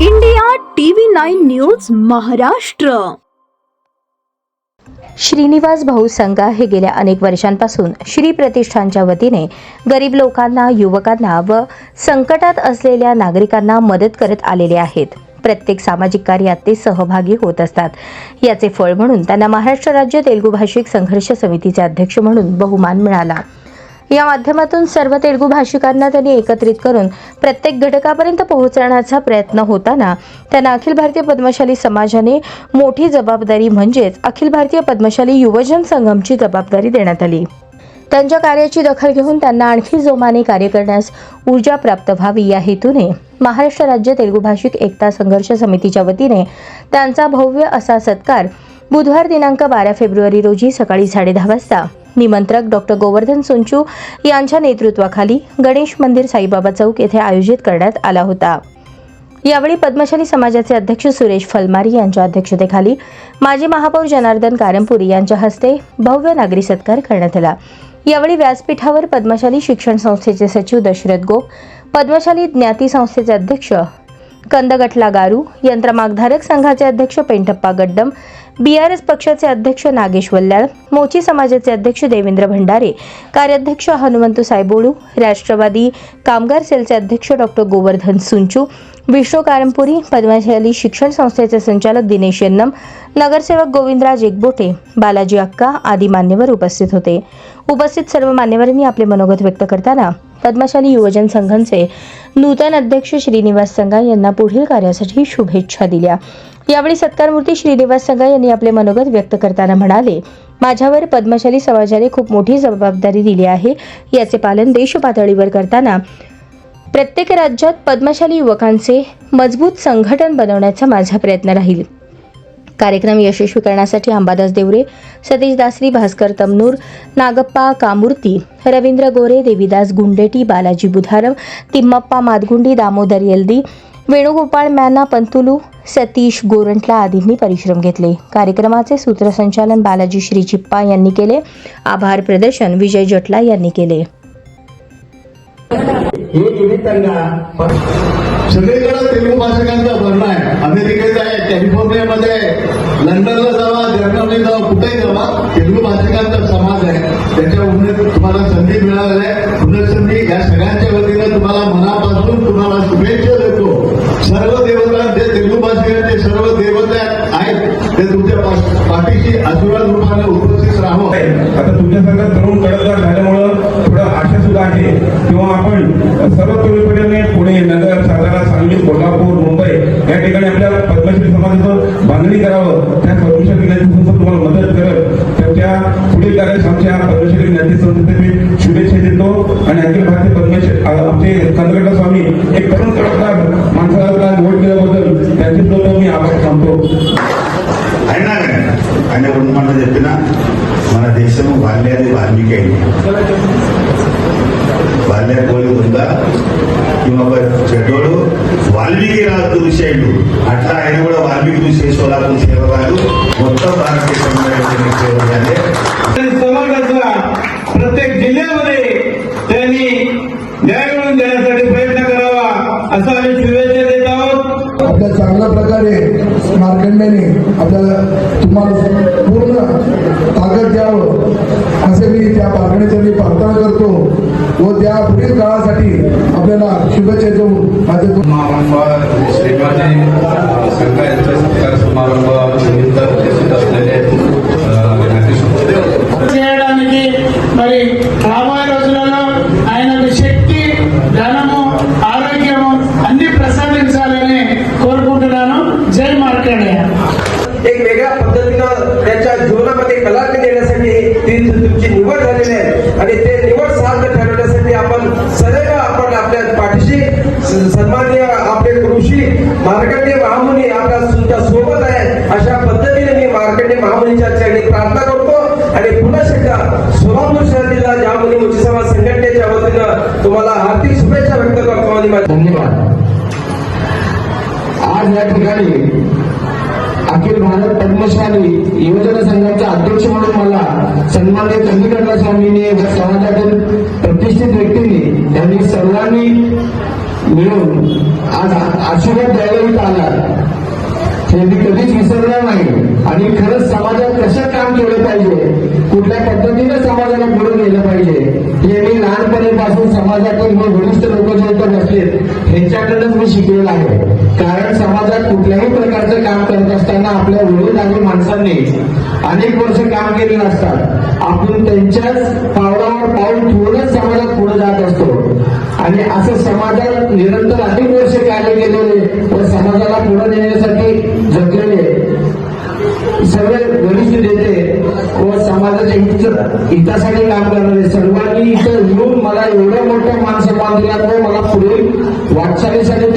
India TV nine news Maharashtra. Shrinivas Bhau Sangha हे गेल्या अनेक वर्षांपासून श्री प्रतिष्ठानच्या वतीने गरीब लोकांना युवकांना व संकटात असलेल्या नागरिकांना मदत करत आलेले आहेत. प्रत्येक सामाजिक कार्यात ते सहभागी होत असतात. याचे फळ म्हणून त्यांना महाराष्ट्र राज्य तेलुगू भाषिक संघर्ष समितीचे अध्यक्ष म्हणून बहुमान मिळाला. या माध्यमातून सर्व तेलुगू भाषिकांना त्यांनी एकत्रित करून प्रत्येक घटकापर्यंत पोहोचण्याचा प्रयत्न होताना त्यांना अखिल भारतीय पद्मशाली समाजाने मोठी जबाबदारी म्हणजेच अखिल भारतीय पद्मशाली युवजन संगमची जबाबदारी देण्यात आली. त्यांच्या कार्याची दखल घेऊन त्यांना आणखी जोमाने कार्य करण्यास ऊर्जा प्राप्त व्हावी या हेतूने महाराष्ट्र राज्य तेलुगू भाषिक एकता संघर्ष समितीच्या वतीने त्यांचा भव्य असा सत्कार बुधवार दिनांक बारा फेब्रुवारी रोजी सकाळी साडेदहा वाजता निमंत्रक डॉक्टर गोवर्धन सोंचू यांच्या नेतृत्वाखाली गणेश मंदिर साईबाबा चौक येथे आयोजित करण्यात आला होता. यावेळी पद्मशाली समाजाचे अध्यक्ष सुरेश फलमारी यांच्या अध्यक्षतेखाली माजी महापौर जनार्दन कारंपुरी यांच्या हस्ते भव्य नागरी सत्कार करण्यात आला. यावेळी व्यासपीठावर पद्मशाली शिक्षण संस्थेचे सचिव दशरथ गोप पद्मशाली ज्ञाती संस्थेचे अध्यक्ष कंदगटला गारू यंत्रमागधारक संघाचे अध्यक्ष पेंटप्पा गड्डम बी आर एस पक्षाचे अध्यक्ष नागेश वल्ल्याळ मोची समाजाचे अध्यक्ष देवेंद्र भंडारे कार्याध्यक्ष हनुमंत सायबोळू राष्ट्रवादी कामगार सेलचे अध्यक्ष डॉक्टर गोवर्धन सुंचू विष्णू कारमपुरी पद्मशाली शिक्षण संस्थेचे संचालक दिनेश यन्नम नगरसेवक गोविंदराज एकबोटे बालाजी अक्का आदी मान्यवर उपस्थित होते. उपस्थित सर्व मान्यवरांनी आपले मनोगत व्यक्त करताना पद्मशाली युवजन संघांचे नूतन अध्यक्ष श्रीनिवास संघा यांना पुढील कार्यासाठी शुभेच्छा दिल्या. यावेळी सत्कारमूर्ती श्रीनिवास संघा यांनी आपले मनोगत व्यक्त करताना म्हणाले माझ्यावर पद्मशाली समाजाने खूप मोठी जबाबदारी दिली आहे. याचे पालन देशपातळीवर करताना प्रत्येक राज्यात पद्मशाली युवकांचे मजबूत संघटन बनवण्याचा माझा प्रयत्न राहील. कार्यक्रम यशस्वी करण्यासाठी अंबादास देवरे सतीश दासरी भास्कर तमनूर नागप्पा कामूर्ती रवींद्र गोरे देवीदास गुंडेटी बालाजी बुधारम तिम्मप्पा मादगुंडी दामोदर येल्दी वेणुगोपाळ मॅना पंतुलू सतीश गोरंटला आदींनी परिश्रम घेतले. कार्यक्रमाचे सूत्रसंचालन बालाजी श्री चिप्पा यांनी केले. आभार प्रदर्शन विजय जटला यांनी केले. सगळीकडे तेलुगू भाषकांचा अमेरिकेत आहे कॅलिफोर्नियामध्ये. आहे लंडनला जावा जर्मनी जावा कुठेही जावा. तेलुगू भाषिकांचा समाज आहे. त्याच्या उन्नत तुम्हाला संधी मिळाली आहे. पुनर्संधी या सगळ्यांच्या वतीनं तुम्हाला मनापासून तुम्हाला शुभेच्छा देतो. सर्व देवतांचे तेलुगू भाषिकांचे सर्व देवता आहेत ते तुमच्या पाठीशी आशीर्वाद रूपाने उपस्थित राहावं. आता तुमच्या संघात तरुण कडकदार झाल्यामुळं थोडं आशा सुद्धा आहे. किंवा आपण सर्व तरुण पुणे नगर सातारा सांगली कोल्हापूर मुंबई या ठिकाणी आपल्या पद्मश्री समाजाचं बांधणी करावं त्या पद्मश्री ज्ञाती संस्था तुम्हाला मदत करत त्याच्या पुढील कार्यास आमच्या पद्मश्री ज्ञाती संस्थेचे मी शुभेच्छा देतो आणि अखिल भारतीय पद्मश्री आ- आमचे कंदगटा स्वामी एक तरुण कडकदार माणसाला निवड केल्याबद्दल त्यांचे सुद्धा मी आभार मानतो అయినా కానీ ఆయన రెండు మాట చెప్పిన మన దేశము బాల్యాది వాల్మీకి అయింది బాల్య కోలి ఉందా ఇంకొక చెడ్డోడు వాల్మీకి రాజు చూసేయండు అట్లా ఆయన కూడా వాల్మీకి చూసే సోలాపూర్ సేవ కాదు మొత్తం భారతదేశంలో సేవ చేయాలి आणि समाजाचा प्रत्येक जिल्ह्यामध्ये त्यांनी न्याय मिळवून देण्यासाठी प्रयत्न करावा असा आम्ही शुभेच्छा देत आहोत आपल्या चांगल्या प्रकारे मार्कंड्याने आपल्याला तुम्हाला पूर्ण ताकद द्यावं असे मी त्या मार्कंड्याची मी प्रार्थना करतो व त्या पुढील काळासाठी आपल्याला शुभेच्छा देऊन माझे दोन श्रीमाजी संघ यांचा सत्कार पद्धतीने मी महामुनीच्या चरणी प्रार्थना करतो. आणि पुन्हा एकदा सोलापूर शहरातील ज्या मुची समाज संघटनेच्या वतीनं तुम्हाला हार्दिक शुभेच्छा व्यक्त करतो आणि धन्यवाद. आज या ठिकाणी अखिल भारत पद्मशाली योजना संघाचा अध्यक्ष म्हणून मला सन्मान्य चंद्रकांत स्वामींनी व समाजातील प्रतिष्ठित व्यक्तींनी त्यांनी सर्वांनी मिळून आज आशीर्वाद द्यायला आला हे मी कधीच विसरणार नाही. आणि खरंच समाजात कसं काम केलं पाहिजे? कुठल्या पद्धतीनं समाजाला पुढे नेलं पाहिजे? हे मी लहानपणीपासून समाजातील हे वरिष्ठ लोक जे पण बसलेत ह्यांच्याकडनंच मी शिकलेलं आहे. कारण समाजात कुठल्याही प्रकारचं काम करत असताना आपल्या वडीलधारी माणसांनी अनेक वर्ष काम केलेलं असतात. आपण त्यांच्याच पावलावर पाऊल ठेवूनच समाजात पुढे जात असतो. आणि असं समाजात निरंतर अनेक वर्ष कार्य केलेले व समाजाला पुढे नेण्यासाठी जगलेले सर्व वरिष्ठ नेते व समाजाच्या हित हितासाठी काम करणारे सर्वांनी इथं येऊन मला एवढ्या मोठ्या मान बांधल्यामुळे मला पुढील वाटचालीसाठी